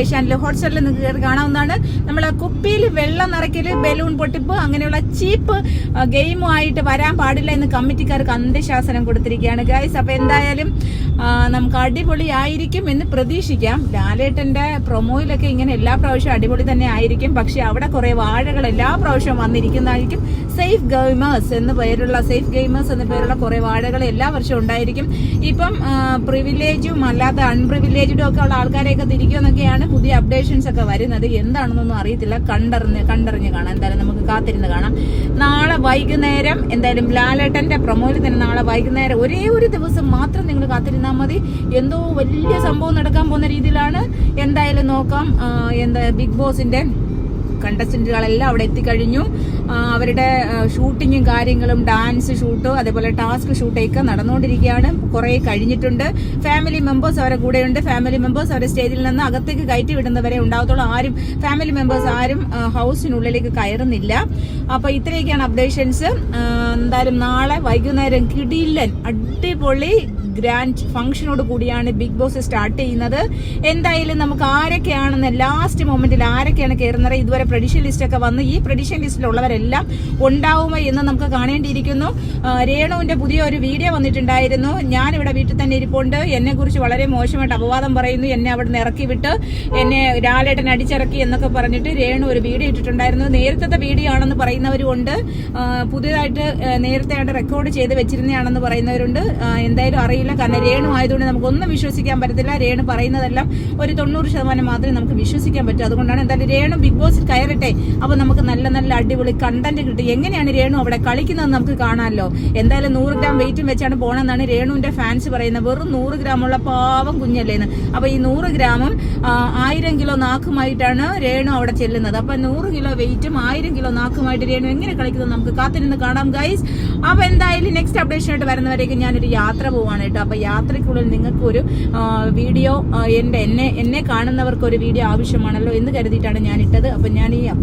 ഏഷ്യാനിൽ ഹോട്ട്സ്റ്റാറിൽ നിങ്ങൾക്ക് കയറി കാണാവുന്നതാണ്. നമ്മൾ കുപ്പിയിൽ വെള്ളം നിറയ്ക്കൽ ബലൂൺ പൊട്ടിപ്പ് അങ്ങനെയുള്ള ചീപ്പ് ഗെയിമും ആയിട്ട് വരാൻ പാടില്ല എന്ന് കമ്മിറ്റിക്കാർക്ക് അന്ത്യശാസനം കൊടുത്തിരിക്കുകയാണ്. ഗൈസ് അപ്പൊ എന്തായാലും നമുക്ക് അടിപൊളി ആയിരിക്കും എന്ന് പ്രതീക്ഷിക്കാം. ലാലേട്ടന്റെ പ്രൊമോയിലൊക്കെ ഇങ്ങനെ എല്ലാ പ്രാവശ്യവും അടിപൊളി തന്നെ ആയിരിക്കും. പക്ഷെ അവിടെ കുറെ വാഴകൾ എല്ലാ പ്രാവശ്യവും വന്നിരിക്കുന്നതായിരിക്കും. സേഫ് ഗെയിമേഴ്സ് എന്ന് പേരുള്ള സേഫ് ഗെയിമേഴ്സ് എന്ന പേരുള്ള കുറെ വാഴകൾ എല്ലാ വർഷവും ഉണ്ടായിരിക്കും. ഇപ്പം പ്രിവിലേജും അല്ലാത്ത അൺപ്രിവിലേജും ഒക്കെ ഉള്ള ആൾക്കാരെയൊക്കെ തിരിക്കുമെന്നൊക്കെയാണ് പുതിയ അപ്ഡേഷൻസ് ഒക്കെ വരുന്നത്? എന്താണെന്നൊന്നും അറിയത്തില്ല. കണ്ടറിഞ്ഞ് കണ്ടറിഞ്ഞ് കാണാം. എന്തായാലും നമുക്ക് കാത്തിരുന്ന് കാണാം. നാളെ വൈകുന്നേരം എന്തായാലും ലാലേട്ടന്റെ പ്രൊമോയിൽ തന്നെ നാളെ വൈകുന്നേരം ഒരേ ഒരു ദിവസം മാത്രം നിങ്ങൾ കാത്തിരുന്നാൽ മതി. എന്തോ വലിയ സംഭവം നടക്കാൻ പോകുന്ന രീതിയിലാണ്. എന്തായാലും നോക്കാം. എന്താ ബിഗ് ബോസിന്റെ കണ്ടസ്റ്റന്റുകളെല്ലാം അവിടെ എത്തിക്കഴിഞ്ഞു. അവരുടെ ഷൂട്ടിങ്ങും കാര്യങ്ങളും ഡാൻസ് ഷൂട്ടും അതേപോലെ ടാസ്ക് ഷൂട്ടൊക്കെ നടന്നുകൊണ്ടിരിക്കുകയാണ്. കുറേ കഴിഞ്ഞിട്ടുണ്ട്. ഫാമിലി മെമ്പേഴ്സ് അവരെ കൂടെയുണ്ട്. ഫാമിലി മെമ്പേഴ്സ് അവരെ സ്റ്റേജിൽ നിന്ന് അകത്തേക്ക് കയറ്റി വിടുന്നവരെ ഉണ്ടാകത്തുള്ളൂ. ആരും ഫാമിലി മെമ്പേഴ്സ് ആരും ഹൗസിനുള്ളിലേക്ക് കയറുന്നില്ല. അപ്പോൾ ഇത്രയൊക്കെയാണ് അപ്ഡേഷൻസ് എന്തായാലും നാളെ വൈകുന്നേരം കിടിലൻ അടിപൊളി ഗ്രാൻഡ് ഫംഗ്ഷനോട് കൂടിയാണ് ബിഗ് ബോസ് സ്റ്റാർട്ട് ചെയ്യുന്നത്. എന്തായാലും നമുക്ക് ആരൊക്കെയാണെന്ന് ലാസ്റ്റ് മൊമെന്റിൽ ആരൊക്കെയാണ് കയറുന്നത് ഇതുവരെ പ്രഡിഷൻ ലിസ്റ്റ് ഒക്കെ വന്ന്. ഈ പ്രഡിഷൻ ലിസ്റ്റിലുള്ളവരെല്ലാം ഉണ്ടാവുമോ എന്ന് നമുക്ക് കാണേണ്ടിയിരിക്കുന്നു. രേണുവിന്റെ പുതിയ ഒരു വീഡിയോ വന്നിട്ടുണ്ടായിരുന്നു. ഞാൻ ഇവിടെ വീട്ടിൽ തന്നെ ഇരിപ്പുണ്ട്. എന്നെ കുറിച്ച് വളരെ മോശമായിട്ട് അപവാദം പറയുന്നു. എന്നെ അവിടെ നിന്ന് ഇറക്കി വിട്ട് എന്നെ രാലേട്ടൻ അടിച്ചിറക്കി എന്നൊക്കെ പറഞ്ഞിട്ട് രേണു ഒരു വീഡിയോ ഇട്ടിട്ടുണ്ടായിരുന്നു. നേരത്തെ വീഡിയോ ആണെന്ന് പറയുന്നവരുണ്ട് പുതിയതായിട്ട് നേരത്തെ റെക്കോർഡ് ചെയ്ത് വെച്ചിരുന്നതാണെന്ന് പറയുന്നവരുണ്ട്. എന്തായാലും അറിയില്ല കാരണം രേണു ആയതുകൊണ്ട് നമുക്കൊന്നും വിശ്വസിക്കാൻ പറ്റത്തില്ല. രേണു പറയുന്നതെല്ലാം ഒരു തൊണ്ണൂറ് ശതമാനം മാത്രമേ നമുക്ക് വിശ്വസിക്കാൻ പറ്റൂ. അതുകൊണ്ടാണ് എന്തായാലും രേണു ബിഗ് ബോസിൽ കയറട്ടെ. അപ്പൊ നമുക്ക് നല്ല നല്ല അടിപൊളി കണ്ടന്റ് കിട്ടും. എങ്ങനെയാണ് രേണു അവിടെ കളിക്കുന്നത് നമുക്ക് കാണാമല്ലോ എന്തായാലും നൂറ് ഗ്രാം വെയിറ്റും വെച്ചാണ് പോണെന്നാണ് രേണുവിന്റെ ഫാൻസ് പറയുന്നത്. വെറും നൂറ് ഗ്രാമുള്ള പാവം കുഞ്ഞല്ലേന്ന് അപ്പൊ ഈ നൂറ് ഗ്രാമും ആയിരം കിലോ നാക്കുമായിട്ടാണ് രേണു അവിടെ ചെല്ലുന്നത്. അപ്പൊ നൂറ് കിലോ വെയിറ്റും ആയിരം കിലോ നാക്കുമായിട്ട് രേണു എങ്ങനെ കളിക്കുന്നത് നമുക്ക് കാത്തിരുന്ന് കാണാം ഗൈസ് അപ്പൊ എന്തായാലും നെക്സ്റ്റ് അപ്ഡേഷൻ ആയിട്ട് വരുന്നവരേക്കും ഞാനൊരു യാത്ര പോവാണ് കേട്ടോ അപ്പൊ യാത്രയ്ക്കുള്ളിൽ നിങ്ങൾക്ക് ഒരു വീഡിയോ എന്റെ എന്നെ എന്നെ കാണുന്നവർക്ക് ഒരു വീഡിയോ ആവശ്യമാണല്ലോ എന്ന് കരുതിയിട്ടാണ് ഞാൻ ഇട്ടത് അപ്പൊ ഞാൻ ഈ